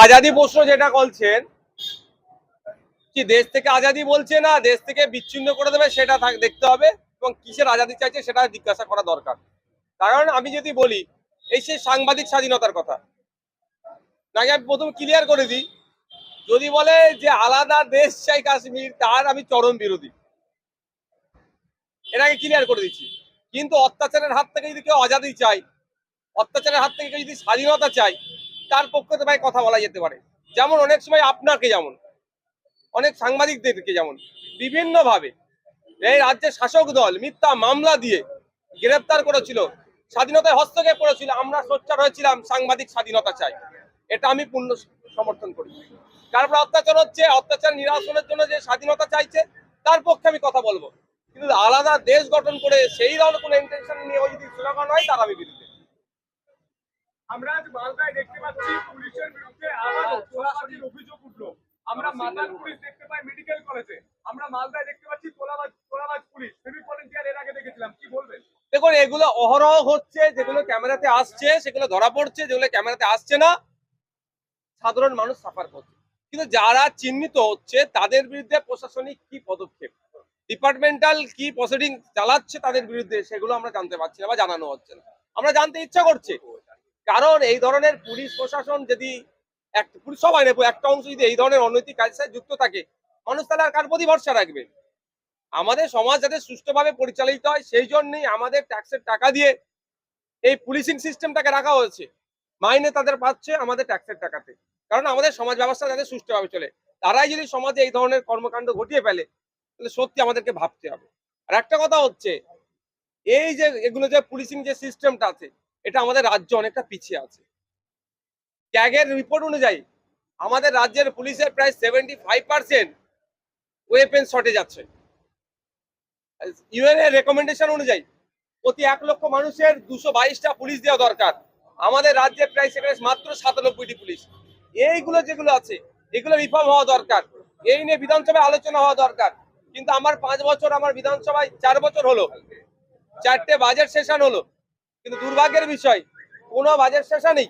আজাদি প্রশ্ন যেটা বলছেন, কি দেশ থেকে আজাদি বলছে না, দেশ থেকে বিচ্ছিন্ন করে দেবে সেটা দেখতে হবে এবং কিসের আজাদি চাইছে সেটা জিজ্ঞাসা করা দরকার। কারণ আমি যদি বলি, এই সেই সাংবাদিক স্বাধীনতার কথা। নাকি আমি প্রথম ক্লিয়ার করে দিই, যদি বলে যে আলাদা দেশ চাই কাশ্মীর, তার আমি চরম বিরোধী। এটাকে ক্লিয়ার করে দিচ্ছি। কিন্তু অত্যাচারের হাত থেকে যদি কেউ আজাদি চাই অত্যাচারের হাত থেকে কেউ যদি স্বাধীনতা চাই তার পক্ষে তো ভাই কথা বলা যেতে পারে। যেমন অনেক সময় আপনাকে যেমন, অনেক সাংবাদিকদেরকে যেমন, বিভিন্নভাবে এই রাজ্যের শাসক দল মিথ্যা মামলা দিয়ে গ্রেপ্তার করেছিল, স্বাধীনতায় হস্তক্ষেপ করেছিল। আমরা সোচ্চার হয়েছিলাম, সাংবাদিক স্বাধীনতা চাই। এটা আমি পূর্ণ সমর্থন করি। তারপর অত্যাচার হচ্ছে, অত্যাচার নিরাসনের জন্য যে স্বাধীনতা চাইছে, তার পক্ষে আমি কথা বলব। কিন্তু আলাদা দেশ গঠন করে সেই ধরনের কোনো ইন্টেনশন নিয়ে ওই যদি স্লোগান হয়, তার আমি বিরুদ্ধে আমরা আজ মালদায় দেখতে পাচ্ছি পুলিশের বিরুদ্ধে আবারও তোলাবাজির অভিযোগ উঠল। আমরা মাতাল পুলিশ দেখতে পাই মেডিকেল কলেজে আমরা মালদায় দেখতে পাচ্ছি তোলাবাজ তোলাবাজ পুলিশ। সিভিক ভলেন্টিয়ার এর আগে দেখেছিলাম কি বলবেন? দেখুন এগুলো অহরহ হচ্ছে যেগুলো ক্যামেরাতে আসছে সেগুলো ধরা পড়ছে যেগুলো ক্যামেরাতে আসছে না। সাধারণ মানুষ সাফার করছে। কিন্তু যারা চিহ্নিত হচ্ছে তাদের বিরুদ্ধে প্রশাসনিক কি পদক্ষেপ? ডিপার্টমেন্টাল কি প্রসিডিং চালাচ্ছে তাদের বিরুদ্ধে সেগুলো আমরা জানতে পারছি না বা জানানো হচ্ছে না। আমরা জানতে ইচ্ছা করছে। কারণ এই ধরনের পুলিশ প্রশাসন যদি পুলিশ সবাই নেব একটা অংশ যদি এই ধরনের অনৈতিক কাজের সাথে যুক্ত থাকে, মানুষ তাহলে আর কার প্রতি ভরসা রাখবে? আমাদের সমাজ যাতে সুষ্ঠুভাবে পরিচালিত হয়, সেই জন্যই আমাদের ট্যাক্সের টাকা দিয়ে এই পুলিশিং সিস্টেমটাকে রাখা হয়েছে। মাইনে তাদের পাচ্ছে আমাদের ট্যাক্সের টাকাতে। কারণ আমাদের সমাজ ব্যবস্থা যাতে সুষ্ঠুভাবে চলে। তারাই যদি সমাজে এই ধরনের কর্মকাণ্ড ঘটিয়ে ফেলে, তাহলে সত্যি আমাদেরকে ভাবতে হবে। আর একটা কথা হচ্ছে, এই যে এগুলো যে পুলিশিং যে সিস্টেমটা আছে এটা আমাদের রাজ্য অনেকটা পিছিয়ে আছে। ক্যাগের রিপোর্ট অনুযায়ী, আমাদের রাজ্যের পুলিশের প্রায় seventy five percent weapon shortage আছে। ইউএন এর রেকমেন্ডেশন অনুযায়ী, প্রতি এক লক্ষ মানুষের দুশো বাইশটা পুলিশ দেওয়া দরকার। আমাদের রাজ্যে প্রায় সেখানে মাত্র সাতানব্বইটি পুলিশ। এইগুলো যেগুলো আছে, এগুলো রিফর্ম হওয়া দরকার। এই নিয়ে বিধানসভায় আলোচনা হওয়া দরকার। কিন্তু আমার পাঁচ বছর আমার বিধানসভায় চার বছর হলো। চারটে বাজেট সেশন হলো। কিন্তু দুর্ভাগ্যের বিষয়, কোনো বাজেট সেশনেই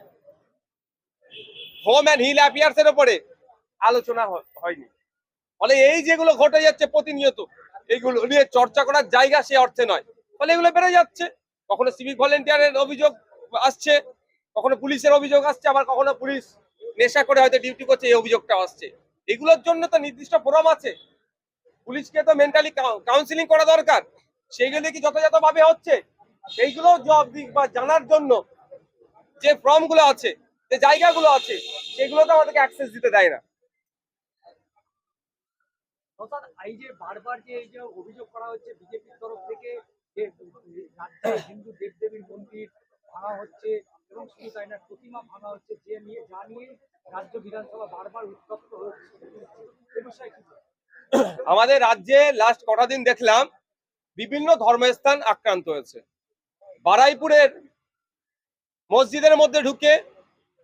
হোম অ্যান্ড হিল অ্যাপিয়ার্স এর উপরে আলোচনা হয়নি। ফলে এই যেগুলো ঘটে যাচ্ছে প্রতিনিয়ত, এইগুলো নিয়ে চর্চা করার জায়গা সে অর্থে নয়। ফলে এগুলো বেড়ে যাচ্ছে। কখনো সিভিক ভলেন্টিয়ারের অভিযোগ আসছে, কখনো পুলিশের অভিযোগ আসছে, আবার কখনো পুলিশ নেশা করে হয়তো ডিউটি করছে, এই অভিযোগটা আসছে। এগুলোর জন্য তো নির্দিষ্ট ফোরাম আছে। পুলিশকে তো মেন্টালি কাউন্সিলিং করা দরকার। সেইগুলো কি যথাযথভাবে হচ্ছে? সেইগুলো জব দিক বা জানার জন্য যে ফর্মগুলো আছে যে জায়গাগুলো আছে সেগুলো তো আমাদেরকে অ্যাক্সেস দিতে দেয় না। এই যে বারবার যে এই যে অভিযোগ করা হচ্ছে বিজেপির তরফ থেকে যে রাজ্যে হিন্দু দেবদেবীর মন্দির ভাঙা হচ্ছে এবং শুধু তাই না প্রতিমা ভাঙা হচ্ছে যে নিয়ে যা নিয়ে রাজ্য বিধানসভা বারবার উত্তপ্ত হচ্ছে এ বিষয়ে কি আমাদের রাজ্যে লাস্ট কটা দিন দেখলাম বিভিন্ন ধর্মস্থান আক্রান্ত হয়েছে। বারাইপুরের মসজিদের মধ্যে ঢুকে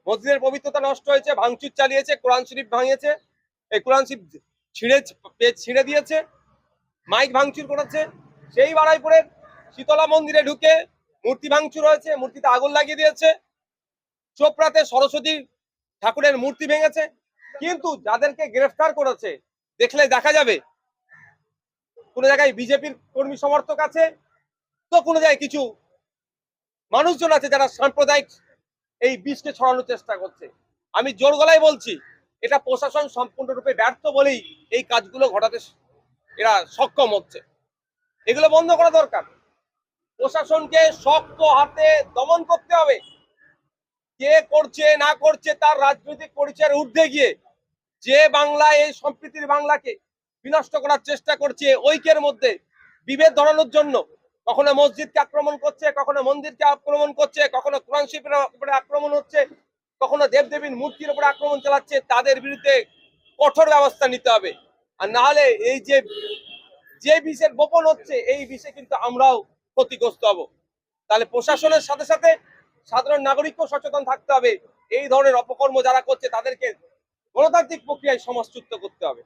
মসজিদের পবিত্রতা নষ্ট হয়েছে, ভাঙচুর চালিয়েছে, কোরআন শরীফ ভাঙিয়েছে, এই কোরআন শরীফ ছিঁড়ে ছিঁড়ে দিয়েছে, মাইক ভাঙচুর করেছে। সেই বারাইপুরের শীতলা মন্দিরে ঢুকে মূর্তি ভাঙচুর হয়েছে, মূর্তিতে আগুন লাগিয়ে দিয়েছে। চোপড়াতে সরস্বতী ঠাকুরের মূর্তি ভেঙেছে। কিন্তু যাদেরকে গ্রেফতার করেছে, দেখলে দেখা যাবে, কোন জায়গায় বিজেপির কর্মী সমর্থক আছে, তো কোনো জায়গায় কিছু মানুষজন আছে যারা সাম্প্রদায়িক এই বিষকে ছড়ানোর চেষ্টা করছে। আমি জোর গলায় বলছি, এটা প্রশাসন সম্পূর্ণরূপে ব্যর্থ বলেই এই কাজগুলো ঘটাতে এরা সক্ষম হচ্ছে। এগুলো বন্ধ করা দরকার। প্রশাসনকে শক্ত হাতে দমন করতে হবে। কে করছে, না করছে তার রাজনৈতিক পরিচয়ের ঊর্ধ্বে গিয়ে যে বাংলা, এই সম্প্রীতির বাংলাকে বিনষ্ট করার চেষ্টা করছে ঐক্যের মধ্যে, বিভেদ ধরানোর জন্য কখনো মসজিদকে আক্রমণ করছে, কখনো মন্দিরকে আক্রমণ করছে, কখনো কোরআন উপরে আক্রমণ হচ্ছে, কখনো দেবদেবীর মূর্তির উপরে আক্রমণ চালাচ্ছে, তাদের বিরুদ্ধে কঠোর ব্যবস্থা নিতে হবে। আর না হলে এই যে যে বিষের গোপন হচ্ছে, এই বিষে কিন্তু আমরাও ক্ষতিগ্রস্ত হব। তাহলে প্রশাসনের সাথে সাথে সাধারণ নাগরিককেও সচেতন থাকতে হবে। এই ধরনের অপকর্ম যারা করছে, তাদেরকে গণতান্ত্রিক প্রক্রিয়ায় সমাজচ্যুত করতে হবে।